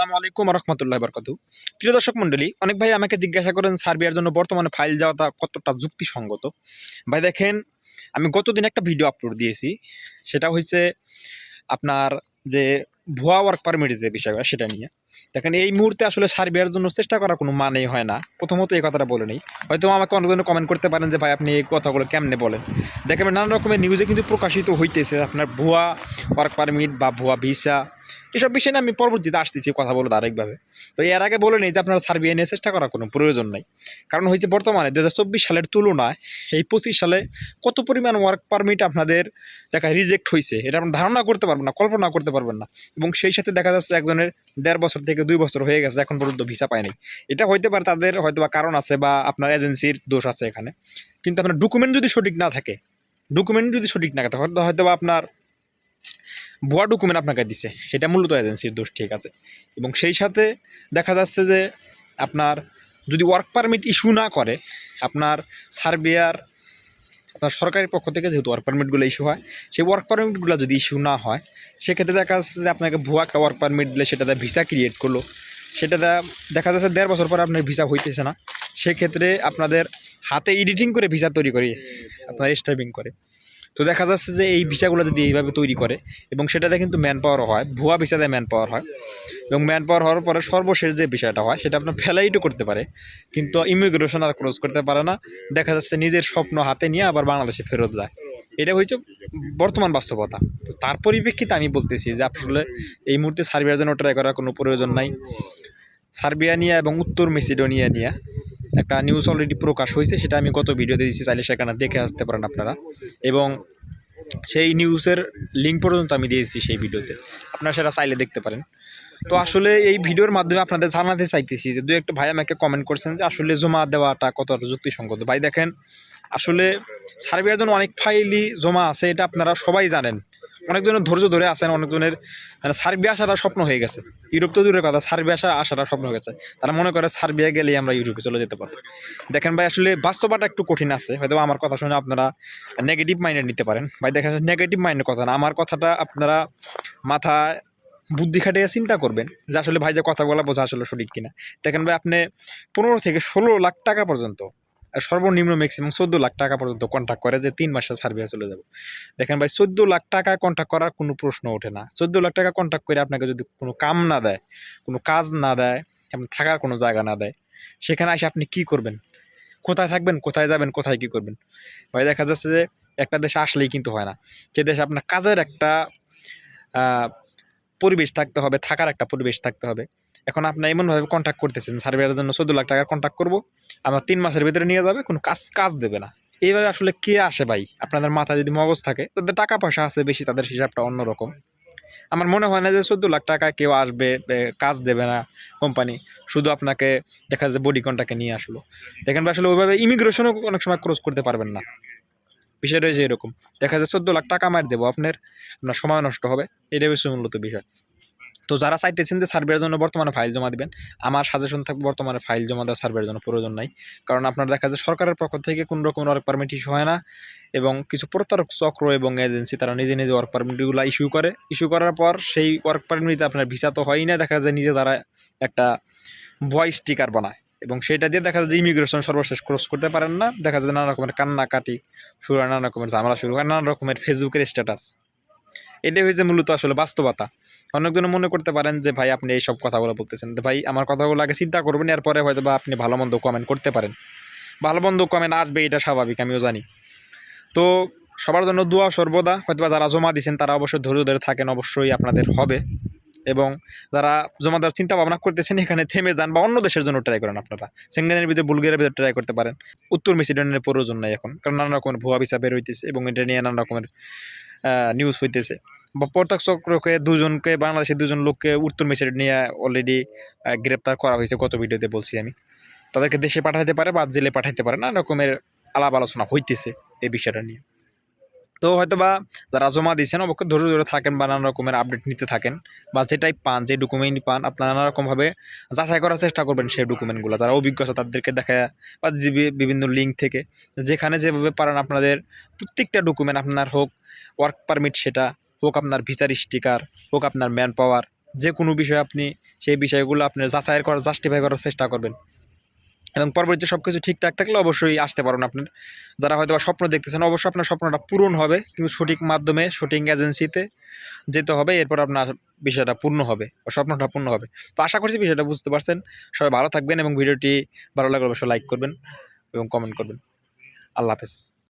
আসসালামু আলাইকুম রহমতুল্লাহ বরকত প্রিয় দর্শক মণ্ডলী, অনেক ভাই আমাকে জিজ্ঞাসা করেন সার্বিয়ার জন্য বর্তমানে ফাইল যাওয়াটা কতটা যুক্তিসঙ্গত? ভাই, দেখেন, আমি গতদিন একটা ভিডিও আপলোড দিয়েছি। সেটা হচ্ছে আপনার যে ভুয়া ওয়ার্ক পারমিট যে বিষয়টা, সেটা নিয়ে। দেখেন, এই মুহূর্তে আসলে সার্বিয়ার জন্য চেষ্টা করার কোনো মানেই হয় না। প্রথমত এই কথাটা বলে নেই। হয়তো আমাকে অনেকজন কমেন্ট করতে পারেন যে, ভাই, আপনি এই কথাগুলো কেমনে বলেন? দেখেন, নানা রকমের নিউজে কিন্তু প্রকাশিত হইতেছে আপনার ভুয়া ওয়ার্ক পারমিট বা ভুয়া ভিসা এসব বিষয়ে আমি পরবর্তীতে আসতেছি, কথা বলব আরেকভাবে। তো এর আগে বলে নেই যে, আপনারা সার্বিয়া নিয়ে চেষ্টা করার কোনো প্রয়োজন নাই। কারণ হয়েছে বর্তমানে দু হাজার চব্বিশ সালের তুলনায় এই পঁচিশ সালে কত পরিমাণ ওয়ার্ক পারমিট আপনাদের দেখা রিজেক্ট হয়েছে এটা আপনার ধারণা করতে পারবেন না, কল্পনা করতে পারবেন না। এবং সেই সাথে দেখা যাচ্ছে একজনের দেড় বছর থেকে দুই বছর হয়ে গেছে, এখন পর্যন্ত ভিসা পায়নি এটা হইতে পারে তাদের হয়তো বা কারণ আছে বা আপনার এজেন্সির দোষ আছে এখানে। কিন্তু আপনার ডকুমেন্ট যদি সঠিক না থাকে ডকুমেন্ট যদি সঠিক না থাকে হয়তো বা আপনার ভুয়া ডকুমেন্ট আপনাকে দিছে। এটা মূলত এজেন্সির দোষ, ঠিক আছে? এবং সেই সাথে দেখা যাচ্ছে যে আপনার যদি ওয়ার্ক পারমিট ইস্যু না করে, আপনার সার্বিয়ার আপনার সরকারি পক্ষ থেকে যেহেতু ওয়ার্ক পারমিটগুলো ইস্যু হয়, সেই ওয়ার্ক পারমিটগুলো যদি ইস্যু না হয়, সেক্ষেত্রে দেখা যাচ্ছে যে আপনাকে ভুয়া একটা ওয়ার্ক পারমিট দিলে সেটাতে ভিসা ক্রিয়েট করল। সেটা দেখা যাচ্ছে দেড় বছর পরে আপনার ভিসা হইতেছে না। সেক্ষেত্রে আপনাদের হাতে এডিটিং করে ভিসা তৈরি করে, আপনার স্ট্রাইভিং করে। তো দেখা যাচ্ছে যে এই ভিসাগুলো যদি এইভাবে তৈরি করে, এবং সেটাতে কিন্তু ম্যান পাওয়ারও হয়, ভুয়া ভিসাতে ম্যান পাওয়ার হয়, এবং ম্যান পাওয়ার হওয়ার পরে সর্বশেষ যে বিষয়টা হয়, সেটা আপনার ফেলাইটও করতে পারে, কিন্তু ইমিগ্রেশন আর ক্লোজ করতে পারে না। দেখা যাচ্ছে নিজের স্বপ্ন হাতে নিয়ে আবার বাংলাদেশে ফেরত যায়। এটা হচ্ছে বর্তমান বাস্তবতা। তো তার পরিপ্রেক্ষিতে আমি বলতেছি যে আসলে এই মুহূর্তে সার্বিয়ার জন্য ট্রাই করার কোনো প্রয়োজন নাই। সার্বিয়া নিয়ে এবং উত্তর মেসিডোনিয়া নিয়ে একটা নিউজ অলরেডি প্রকাশ হয়েছে, সেটা আমি গত ভিডিওতে দিয়েছি চাইলে সেখানে দেখে আসতে পারেন আপনারা। এবং সেই নিউজের লিঙ্ক পর্যন্ত আমি দিয়েছি সেই ভিডিওতে আপনারা সেটা চাইলে দেখতে পারেন। তো আসলে এই ভিডিওর মাধ্যমে আপনাদের জানাতে চাইতেছি যে, দু একটা ভাই আমাকে কমেন্ট করছেন যে, আসলে জমা দেওয়াটা কতটা যুক্তিসঙ্গত? ভাই দেখেন, আসলে সার্বিয়ার জন্য অনেক ফাইলই জমা আছে, এটা আপনারা সবাই জানেন। অনেকজনের ধৈর্য ধরে আছেন, অনেকজনের মানে সার্বিয়া আসাটা স্বপ্ন হয়ে গেছে। ইউরোপ তো দূরের কথা সার্বিয়া আসা, আসাটা স্বপ্ন হয়ে গেছে। তারা মনে করে সার্বিয়া গেলেই আমরা ইউরোপে চলে যেতে পারব। দেখেন ভাই, আসলে বাস্তবতা একটু কঠিন আছে। হয়তো আমার কথা শুনে আপনারা নেগেটিভ মাইন্ডে নিতে পারেন। ভাই, দেখেন নেগেটিভ মাইন্ডের কথা না, আমার কথাটা আপনারা মাথায় বুদ্ধি খাটিয়ে চিন্তা করবেন যে আসলে ভাই যে কথাগুলো বোঝা আসলে সঠিক কিনা। দেখেন ভাই, আপনি পনেরো থেকে ষোলো লাখ টাকা পর্যন্ত সর্বনিম্ন ম্যাক্সিমাম চোদ্দ লাখ টাকা পর্যন্ত কন্ট্যাক্ট করে যে তিন মাসে সার্ভিস চলে যাব। দেখেন ভাই, চোদ্দ লাখ টাকা কন্ট্যাক্ট করার কোনো প্রশ্ন ওঠে না। চোদ্দ লাখ টাকা কন্ট্যাক্ট করে আপনাকে যদি কোনো কাম না দেয়, কোনো কাজ না দেয়, আপনি থাকার কোনো জায়গা না দেয়, সেখানে এসে আপনি কি করবেন? কোথায় থাকবেন? কোথায় যাবেন? কোথায় কি করবেন? ভাই, দেখা যাচ্ছে যে একটা দেশে আসলেই কিন্তু হয় না। যে দেশে আপনার কাজের একটা পরিবেশ থাকতে হবে, থাকার একটা পরিবেশ থাকতে হবে। এখন আপনি এমনভাবে কন্ট্যাক্ট করতেছেন সার্ভেয়ারের জন্য চোদ্দ লাখ টাকার কন্ট্যাক্ট করব, আমার তিন মাসের ভিতরে নিয়ে যাবে, কোনো কাজ কাজ দেবে না। এইভাবে আসলে কে আসে ভাই? আপনাদের মাথায় যদি মগজ থাকে, তাদের টাকা পয়সা আছে বেশি, তাদের হিসাবটা অন্যরকম। আমার মনে হয় না যে চোদ্দ লাখ টাকা কেউ আসবে কাজ দেবে না কোম্পানি শুধু আপনাকে দেখা যায় বডি কন্টাকে নিয়ে আসলো। দেখেন আসলে ওইভাবে ইমিগ্রেশনও অনেক সময় ক্রস করতে পারবেন না। বিষয়টা রয়েছে এরকম। দেখা যায় চোদ্দ লাখ টাকা মার দেবো আপনার আপনার সময় নষ্ট হবে, এটাই হচ্ছে মূলত বিষয়। তো যারা চাইতেছেন যে সার্ভের জন্য বর্তমানে ফাইল জমা দিবেন, আমার সাজেশন থাকবে বর্তমানে ফাইল জমা দেওয়া সার্ভের জন্য প্রয়োজন নাই। কারণ আপনার দেখা যায় সরকারের পক্ষ থেকে কোনো রকম ওয়ার্ক পারমিট ইস্যু হয় না এবং কিছু প্রতারক চক্র এবং এজেন্সি তারা নিজে নিজে ওয়ার্ক পারমিটগুলো ইস্যু করে। ইস্যু করার পর সেই ওয়ার্ক পারমিটে আপনার ভিসা তো হয়ই না, দেখা যায় নিজে তারা একটা ভয়েস স্টিকার বানায় এবং সেটা দিয়ে দেখা যায় যে ইমিগ্রেশন সর্বশেষ ক্রস করতে পারেন না। দেখা যায় নানা রকমের কান্নাকাটি শুরু হয়, নানা রকমের ঝামেলা শুরু হয়, নানা রকমের ফেসবুকের স্ট্যাটাস এটাই হয়েছে মূলত আসলে বাস্তবতা। অনেকজন মনে করতে পারেন যে, ভাই, আপনি এই সব কথাগুলো বলতেছেন। ভাই, আমার কথাগুলো আগে চিন্তা করবেন, এরপরে হয়তো বা আপনি ভালো মন্দ কমেন্ট করতে পারেন। ভালো মন্দ কমেন্ট আসবে, এটা স্বাভাবিক, আমিও জানি। তো সবার জন্য দোয়া সর্বদা। হয়তো যারা জমা দিয়েছেন, তারা অবশ্যই ধৈর্য ধরে থাকেন, অবশ্যই আপনাদের হবে। এবং যারা জমা দেওয়ার চিন্তা ভাবনা করতেছেন, এখানে থেমে যান বা অন্য দেশের জন্য ট্রাই করেন আপনারা। সেঙ্গেনের ভিতরে বুলগেরিয়ার ভিতরে ট্রাই করতে পারেন। উত্তর মেসিডোনিয়ার প্রয়োজন নাই এখন, কারণ নানা রকমের ভুয়া ভিসা বের হইতেছে এবং এটা নিয়ে নানা রকমের নিউজ হইতেছে। বা প্রত্যেক চক্রকে দুজনকে, বাংলাদেশের দুজন লোককে উত্তর মেসিডোনিয়া অলরেডি গ্রেপ্তার করা হয়েছে গত ভিডিওতে বলছি আমি। তাদেরকে দেশে পাঠাতে পারে বা জেলে পাঠাইতে পারে, নানা রকমের আলাপ আলোচনা হইতেছে এই বিষয়টা নিয়ে। তো হয়তো বা যারা জমা দিয়েছেন অবশ্যই ধরে ধরে থাকেন বা নানা রকমের আপডেট নিতে থাকেন বা যেটাই পান, যে ডকুমেন্ট পান, আপনারা নানা রকমভাবে যাচাই করার চেষ্টা করবেন সেই ডকুমেন্টগুলো যারা অভিজ্ঞতা তাদেরকে দেখা বা বিভিন্ন লিঙ্ক থেকে যেখানে যেভাবে পারেন আপনাদের প্রত্যেকটা ডকুমেন্ট আপনার হোক ওয়ার্ক পারমিট সেটা হোক আপনার ভিসার স্টিকার হোক আপনার ম্যান পাওয়ার যে কোনো বিষয়ে আপনি সেই বিষয়গুলো আপনি যাচাই করার জাস্টিফাই করার চেষ্টা করবেন। এবং পরবর্তীতে সব কিছু ঠিকঠাক থাকলে অবশ্যই আসতে পারেন আপনার। যারা হয়তো বা স্বপ্ন দেখতেছেন, অবশ্যই আপনার স্বপ্নটা পূরণ হবে, কিন্তু সঠিক মাধ্যমে শুটিং এজেন্সিতে যেতে হবে, এরপর আপনার বিষয়টা পূর্ণ হবে, বা স্বপ্নটা পূর্ণ হবে। তো আশা করছি বিষয়টা বুঝতে পারছেন। সবাই ভালো থাকবেন এবং ভিডিওটি ভালো লাগলে অবশ্যই লাইক করবেন এবং কমেন্ট করবেন। আল্লাহ হাফেজ।